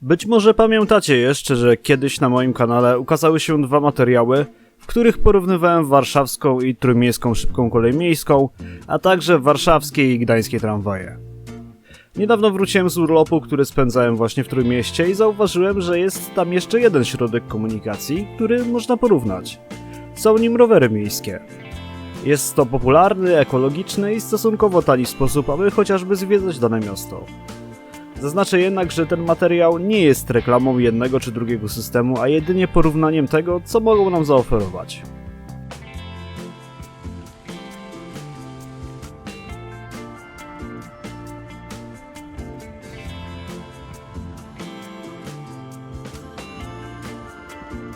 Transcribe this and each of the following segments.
Być może pamiętacie jeszcze, że kiedyś na moim kanale ukazały się dwa materiały, w których porównywałem warszawską i trójmiejską szybką kolej miejską, a także warszawskie i gdańskie tramwaje. Niedawno wróciłem z urlopu, który spędzałem właśnie w Trójmieście i zauważyłem, że jest tam jeszcze jeden środek komunikacji, który można porównać. Są nim rowery miejskie. Jest to popularny, ekologiczny i stosunkowo tani sposób, aby chociażby zwiedzać dane miasto. Zaznaczę jednak, że ten materiał nie jest reklamą jednego czy drugiego systemu, a jedynie porównaniem tego, co mogą nam zaoferować.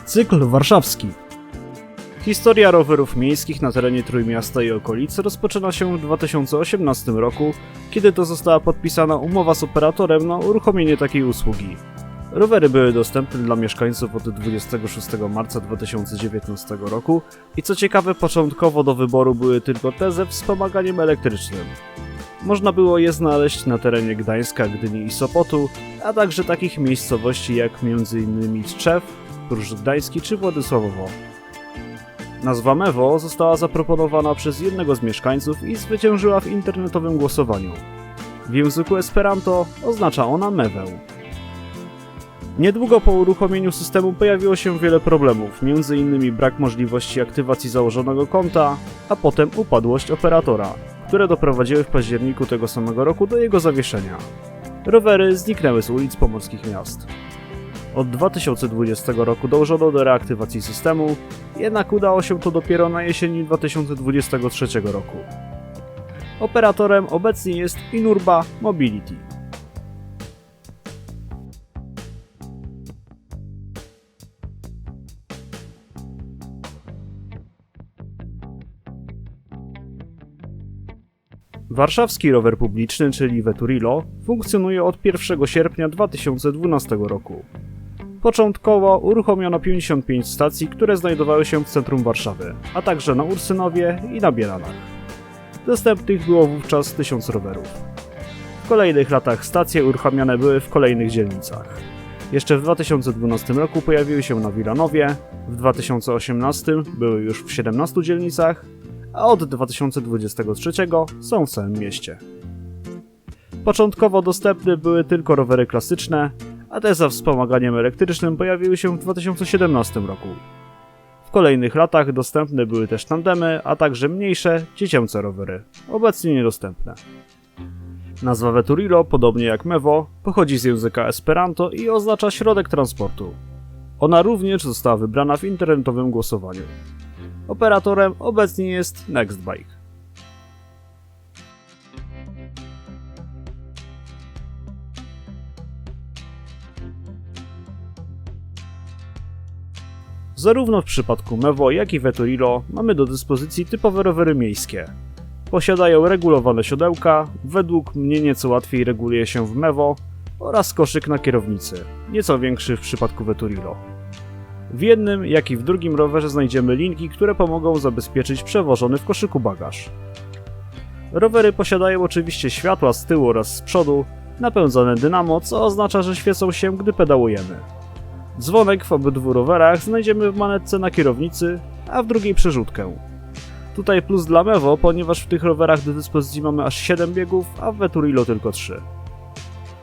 Cykl warszawski. Historia rowerów miejskich na terenie Trójmiasta i okolic rozpoczyna się w 2018 roku, kiedy to została podpisana umowa z operatorem na uruchomienie takiej usługi. Rowery były dostępne dla mieszkańców od 26 marca 2019 roku i co ciekawe początkowo do wyboru były tylko te ze wspomaganiem elektrycznym. Można było je znaleźć na terenie Gdańska, Gdyni i Sopotu, a także takich miejscowości jak m.in. Tczew, Pruszcz Gdański czy Władysławowo. Nazwa Mewo została zaproponowana przez jednego z mieszkańców i zwyciężyła w internetowym głosowaniu. W języku Esperanto oznacza ona mewę. Niedługo po uruchomieniu systemu pojawiło się wiele problemów, m.in. brak możliwości aktywacji założonego konta, a potem upadłość operatora, które doprowadziły w październiku tego samego roku do jego zawieszenia. Rowery zniknęły z ulic pomorskich miast. Od 2020 roku dążono do reaktywacji systemu, jednak udało się to dopiero na jesieni 2023 roku. Operatorem obecnie jest Inurba Mobility. Warszawski rower publiczny, czyli Veturilo, funkcjonuje od 1 sierpnia 2012 roku. Początkowo uruchomiono 55 stacji, które znajdowały się w centrum Warszawy, a także na Ursynowie i na Bielanach. Dostępnych było wówczas 1000 rowerów. W kolejnych latach stacje uruchamiane były w kolejnych dzielnicach. Jeszcze w 2012 roku pojawiły się na Wilanowie, w 2018 były już w 17 dzielnicach, a od 2023 są w całym mieście. Początkowo dostępne były tylko rowery klasyczne, te za wspomaganiem elektrycznym pojawiły się w 2017 roku. W kolejnych latach dostępne były też tandemy, a także mniejsze, dziecięce rowery, obecnie niedostępne. Nazwa Veturilo, podobnie jak Mevo, pochodzi z języka Esperanto i oznacza środek transportu. Ona również została wybrana w internetowym głosowaniu. Operatorem obecnie jest Nextbike. Zarówno w przypadku Mevo, jak i Veturilo mamy do dyspozycji typowe rowery miejskie. Posiadają regulowane siodełka, według mnie nieco łatwiej reguluje się w Mevo oraz koszyk na kierownicy, nieco większy w przypadku Veturilo. W jednym, jak i w drugim rowerze znajdziemy linki, które pomogą zabezpieczyć przewożony w koszyku bagaż. Rowery posiadają oczywiście światła z tyłu oraz z przodu, napędzane dynamo, co oznacza, że świecą się, gdy pedałujemy. Dzwonek w obydwu rowerach znajdziemy w manetce na kierownicy, a w drugiej przerzutkę. Tutaj plus dla Mevo, ponieważ w tych rowerach do dyspozycji mamy aż 7 biegów, a w Veturilo tylko 3.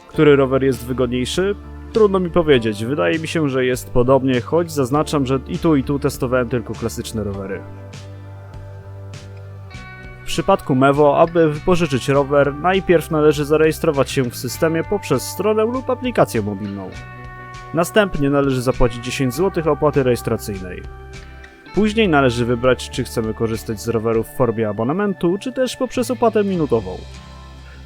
Który rower jest wygodniejszy? Trudno mi powiedzieć, wydaje mi się, że jest podobnie, choć zaznaczam, że i tu i tu testowałem tylko klasyczne rowery. W przypadku Mevo, aby wypożyczyć rower, najpierw należy zarejestrować się w systemie poprzez stronę lub aplikację mobilną. Następnie należy zapłacić 10 zł opłaty rejestracyjnej. Później należy wybrać, czy chcemy korzystać z rowerów w formie abonamentu, czy też poprzez opłatę minutową.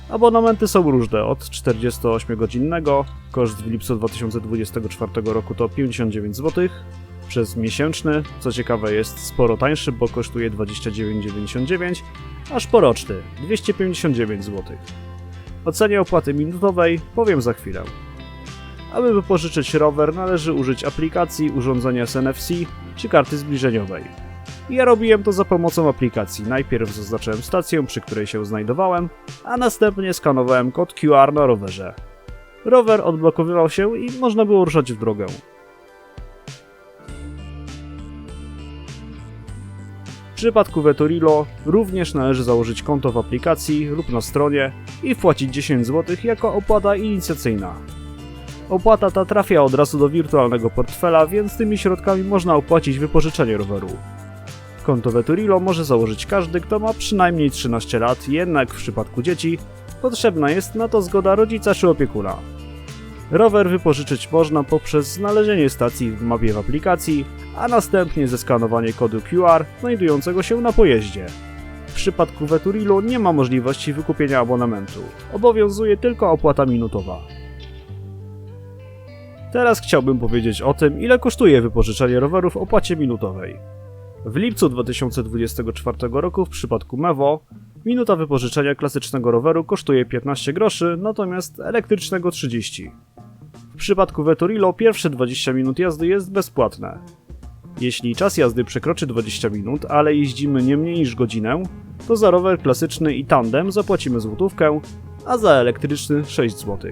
Abonamenty są różne, od 48-godzinnego, koszt w lipcu 2024 roku to 59 zł, przez miesięczny, co ciekawe jest sporo tańszy, bo kosztuje 29,99, aż po roczny 259 zł. O cenie opłaty minutowej powiem za chwilę. Aby wypożyczyć rower należy użyć aplikacji, urządzenia z NFC czy karty zbliżeniowej. Ja robiłem to za pomocą aplikacji. Najpierw zaznaczyłem stację, przy której się znajdowałem, a następnie skanowałem kod QR na rowerze. Rower odblokowywał się i można było ruszać w drogę. W przypadku Veturilo również należy założyć konto w aplikacji lub na stronie i wpłacić 10 zł jako opłata inicjacyjna. Opłata ta trafia od razu do wirtualnego portfela, więc tymi środkami można opłacić wypożyczenie roweru. Konto Veturilo może założyć każdy, kto ma przynajmniej 13 lat, jednak w przypadku dzieci potrzebna jest na to zgoda rodzica czy opiekuna. Rower wypożyczyć można poprzez znalezienie stacji w mapie w aplikacji, a następnie zeskanowanie kodu QR znajdującego się na pojeździe. W przypadku Veturilo nie ma możliwości wykupienia abonamentu. Obowiązuje tylko opłata minutowa. Teraz chciałbym powiedzieć o tym, ile kosztuje wypożyczenie roweru w opłacie minutowej. W lipcu 2024 roku w przypadku Mevo minuta wypożyczenia klasycznego roweru kosztuje 15 groszy, natomiast elektrycznego 30. W przypadku Veturilo pierwsze 20 minut jazdy jest bezpłatne. Jeśli czas jazdy przekroczy 20 minut, ale jeździmy nie mniej niż godzinę, to za rower klasyczny i tandem zapłacimy złotówkę, a za elektryczny 6 zł.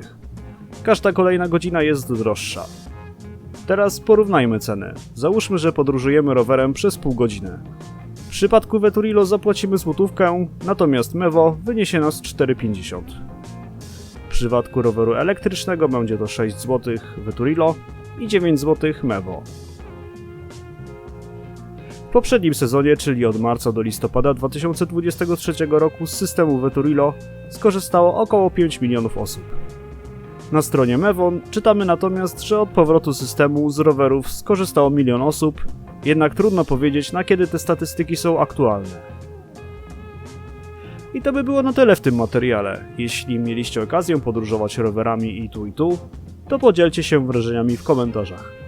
Każda kolejna godzina jest droższa. Teraz porównajmy ceny. Załóżmy, że podróżujemy rowerem przez pół godziny. W przypadku Veturilo zapłacimy złotówkę, natomiast Mevo wyniesie nas 4,50. W przypadku roweru elektrycznego będzie to 6 zł Veturilo i 9 zł Mevo. W poprzednim sezonie, czyli od marca do listopada 2023 roku z systemu Veturilo skorzystało około 5 milionów osób. Na stronie Mevon czytamy natomiast, że od powrotu systemu z rowerów skorzystało milion osób, jednak trudno powiedzieć na kiedy te statystyki są aktualne. I to by było na tyle w tym materiale. Jeśli mieliście okazję podróżować rowerami i tu i tu, to podzielcie się wrażeniami w komentarzach.